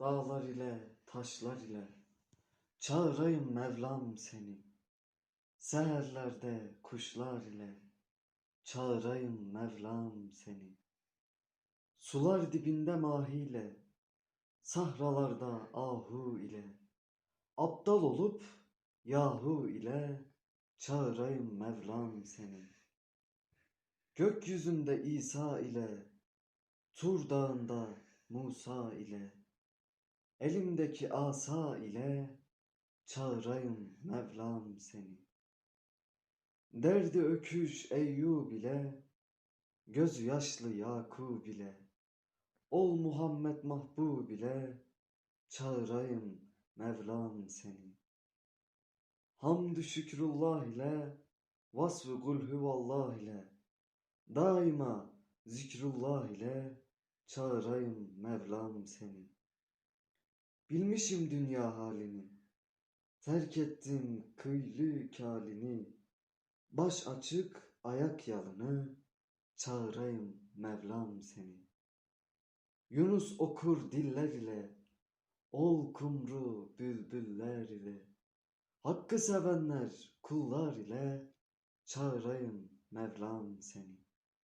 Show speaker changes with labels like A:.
A: Dağlar ile taşlar ile çağırayım Mevlam seni. Seherlerde kuşlar ile çağırayım Mevlam seni. Sular dibinde mahiyle, sahralarda ahu ile, aptal olup yahu ile çağırayım Mevlam seni. Gökyüzünde İsa ile, Tur dağında Musa ile, elimdeki asa ile çağırayım Mevlam seni. Derdi öküş Eyyub ile, gözü yaşlı Yakub ile, ol Muhammed Mahbub ile çağırayım Mevlam seni. Hamdü şükrullah ile, vasfı kul huvallah ile, daima zikrullah ile çağırayım Mevlam seni. Bilmişim dünya halini, terk ettim kıylı kalini, baş açık ayak yalını, çağırayım Mevlam seni. Yunus okur diller ile, ol kumru bülbüller ile, hakkı sevenler kullar ile. Çağırayım Mevlam seni.